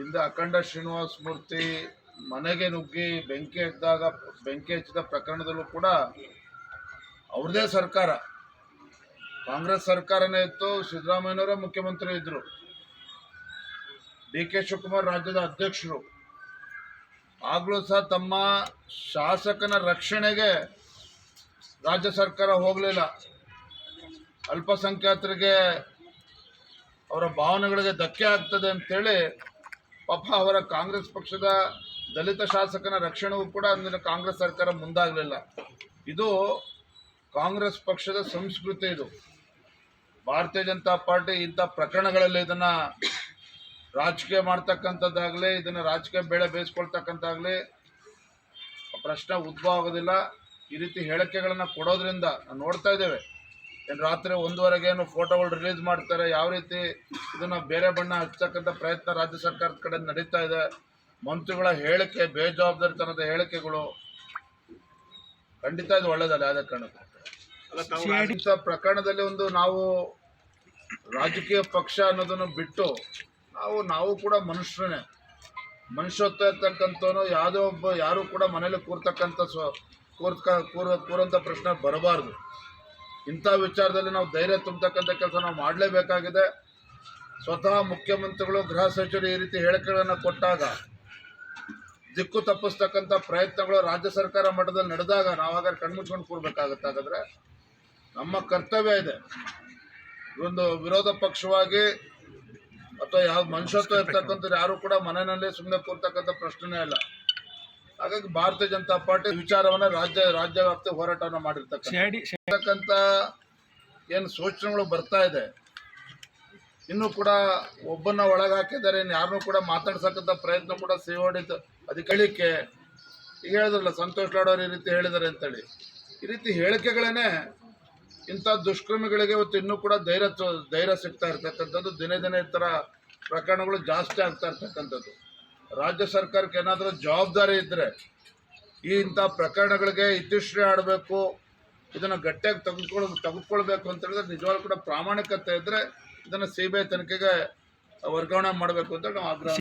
ಹಿಂದೆ ಅಖಂಡ ಶ್ರೀನಿವಾಸ ಮೂರ್ತಿ ಮನೆಗೆ ನುಗ್ಗಿ ಬೆಂಕಿ ಹಚ್ಚಿದಾಗ, ಬೆಂಕಿ ಹಚ್ಚಿದ ಪ್ರಕರಣದಲ್ಲೂ ಕೂಡ ಅವ್ರದೇ ಸರ್ಕಾರ. ಕಾಂಗ್ರೆಸ್ ಸರ್ಕಾರನೇ ಇತ್ತು, ಸಿದ್ದರಾಮಯ್ಯನವರೇ ಮುಖ್ಯಮಂತ್ರಿ ಇದ್ದರು ಡಿ ಕೆ ಶಿವಕುಮಾರ್ ರಾಜ್ಯದ ಅಧ್ಯಕ್ಷರು. ಆಗಲೂ ಸಹ ತಮ್ಮ ಶಾಸಕನ ರಕ್ಷಣೆಗೆ ರಾಜ್ಯ ಸರ್ಕಾರ ಹೋಗಲಿಲ್ಲ. ಅಲ್ಪಸಂಖ್ಯಾತರಿಗೆ ಅವರ ಭಾವನೆಗಳಿಗೆ ಧಕ್ಕೆ ಆಗ್ತದೆ ಅಂತೇಳಿ ಪಾಪ ಅವರ ಕಾಂಗ್ರೆಸ್ ಪಕ್ಷದ ದಲಿತ ಶಾಸಕನ ರಕ್ಷಣೆಗೂ ಕೂಡ ಅಂದಿನ ಕಾಂಗ್ರೆಸ್ ಸರ್ಕಾರ ಮುಂದಾಗಲಿಲ್ಲ. ಇದು ಕಾಂಗ್ರೆಸ್ ಪಕ್ಷದ ಸಂಸ್ಕೃತಿ ಇದು. ಭಾರತೀಯ ಜನತಾ ಪಾರ್ಟಿ ಇಂಥ ಪ್ರಕರಣಗಳಲ್ಲಿ ಇದನ್ನ ರಾಜಕೀಯ ಮಾಡ್ತಕ್ಕಂಥದ್ದಾಗಲಿ, ಇದನ್ನ ರಾಜಕೀಯ ಬೇಳೆ ಬೇಯಿಸ್ಕೊಳ್ತಕ್ಕಂಥಾಗಲಿ ಪ್ರಶ್ನೆ ಉದ್ಭವ ಆಗೋದಿಲ್ಲ. ಈ ರೀತಿ ಹೇಳಿಕೆಗಳನ್ನು ಕೊಡೋದ್ರಿಂದ ನೋಡ್ತಾ ಇದ್ದೇವೆ. ಏನು ರಾತ್ರಿ ಒಂದುವರೆಗೆ ಏನು ಫೋಟೋಗಳು ರಿಲೀಸ್ ಮಾಡ್ತಾರೆ ಯಾವ ರೀತಿ ಇದನ್ನ ಬೇರೆ ಬಣ್ಣ ಹಚ್ಚತಕ್ಕಂಥ ಪ್ರಯತ್ನ ರಾಜ್ಯ ಸರ್ಕಾರದ ಕಡೆ ನಡೀತಾ ಇದೆ. ಮಂತ್ರಿಗಳ ಹೇಳಿಕೆ ಬೇಜವಾಬ್ದಾರಿತನದ ಹೇಳಿಕೆಗಳು ಖಂಡಿತ ಇದು ಒಳ್ಳೇದಲ್ಲ ಯಾವುದೇ ಕಾರಣಕ್ಕೂ. ಪ್ರಕರಣದಲ್ಲಿ ಒಂದು ನಾವು ರಾಜಕೀಯ ಪಕ್ಷ ಅನ್ನೋದನ್ನು ಬಿಟ್ಟು ನಾವು ನಾವು ಕೂಡ ಮನುಷ್ಯರೇ ಮನುಷ್ಯತ್ವ ಇರ್ತಕ್ಕಂಥವನು ಯಾವುದೋ ಒಬ್ಬ ಯಾರು ಕೂಡ ಮನೇಲಿ ಕೂರ್ತಕ್ಕಂಥ ಸ್ವ ಕೂರ್ತ ಕೂರ ಕೂರಂಥ ಪ್ರಶ್ನೆ ಬರಬಾರ್ದು. ಇಂಥ ವಿಚಾರದಲ್ಲಿ ನಾವು ಧೈರ್ಯ ತುಂಬತಕ್ಕಂಥ ಕೆಲಸ ನಾವು ಮಾಡಲೇಬೇಕಾಗಿದೆ. ಸ್ವತಃ ಮುಖ್ಯಮಂತ್ರಿಗಳು, ಗೃಹ ಸಚಿವರು ಈ ರೀತಿ ಹೇಳಿಕೆಗಳನ್ನು ಕೊಟ್ಟಾಗ, ದಿಕ್ಕು ತಪ್ಪಿಸ್ತಕ್ಕಂಥ ಪ್ರಯತ್ನಗಳು ರಾಜ್ಯ ಸರ್ಕಾರ ಮಟ್ಟದಲ್ಲಿ ನಡೆದಾಗ ನಾವು ಹಾಗಾದ್ರೆ ಕಣ್ಮುಚ್ಕೊಂಡು ಕೂರ್ಬೇಕಾಗುತ್ತೆ ಹಾಗಾದ್ರೆ ನಮ್ಮ ಕರ್ತವ್ಯ ಇದೆ. ಒಂದು ವಿರೋಧ ಪಕ್ಷವಾಗಿ ಅಥವಾ ಯಾವ ಮನುಷ್ಯತ್ವ ಇರ್ತಕ್ಕಂಥದ್ದು ಯಾರು ಕೂಡ ಮನೆಯಲ್ಲಿ ಸುಮ್ಮನೆ ಕೂರ್ತಕ್ಕಂಥ ಪ್ರಶ್ನೆನೇ ಇಲ್ಲ. ಹಾಗಾಗಿ ಭಾರತೀಯ ಜನತಾ ಪಾರ್ಟಿ ವಿಚಾರವನ್ನ ರಾಜ್ಯ ರಾಜ್ಯ ವ್ಯಾಪ್ತಿ ಹೋರಾಟವನ್ನು ಮಾಡಿರ್ತಕ್ಕಂಥ. ಏನು ಸೂಚನೆಗಳು ಬರ್ತಾ ಇದೆ. ಇನ್ನೂ ಕೂಡ ಒಬ್ಬನ ಒಳಗೆ ಹಾಕಿದ್ದಾರೆ ಇನ್ನು ಯಾರನ್ನೂ ಕೂಡ ಮಾತಾಡ್ಸಕ್ಕಂಥ ಪ್ರಯತ್ನ ಕೂಡ ಸಿಒಡಿ ಅಧಿಕಾರಿಕ್ಕೆ ಈಗ ಹೇಳಿದ್ರಲ್ಲ ಸಂತೋಷ್ ಲಾಡೋರು ಈ ರೀತಿ ಹೇಳಿದ್ದಾರೆ ಅಂತೇಳಿ. ಈ ರೀತಿ ಹೇಳಿಕೆಗಳೇನೆ ಇಂಥ ದುಷ್ಕರ್ಮಿಗಳಿಗೆ ಇವತ್ತು ಇನ್ನೂ ಕೂಡ ಧೈರ್ಯ ಧೈರ್ಯ ಸಿಗ್ತಾ ಇರ್ತಕ್ಕಂಥದ್ದು. ದಿನೇ ದಿನೇ ಈ ಥರ ಪ್ರಕರಣಗಳು ಜಾಸ್ತಿ ಆಗ್ತಾ ಇರ್ತಕ್ಕಂಥದ್ದು. ರಾಜ್ಯ ಸರ್ಕಾರಕ್ಕೆ ಏನಾದರೂ ಜವಾಬ್ದಾರಿ ಇದ್ದರೆ ಈ ಇಂಥ ಪ್ರಕರಣಗಳಿಗೆ ಇತಿಶ್ರೀ ಆಡಬೇಕು, ಇದನ್ನು ಗಟ್ಟಿಯಾಗಿ ತೆಗೆದುಕೊಳ್ ತೆಗೆದುಕೊಳ್ಬೇಕು ಅಂತ ಹೇಳಿದ್ರೆ ನಿಜವಾಗ್ಲೂ ಕೂಡ ಪ್ರಾಮಾಣಿಕತೆ ಇದ್ದರೆ ಇದನ್ನು ಸಿ ಬಿ ಐ ತನಿಖೆಗೆ ವರ್ಗಾವಣೆ ಮಾಡಬೇಕು ಅಂತ ನಾವು ಆಗ್ರಹ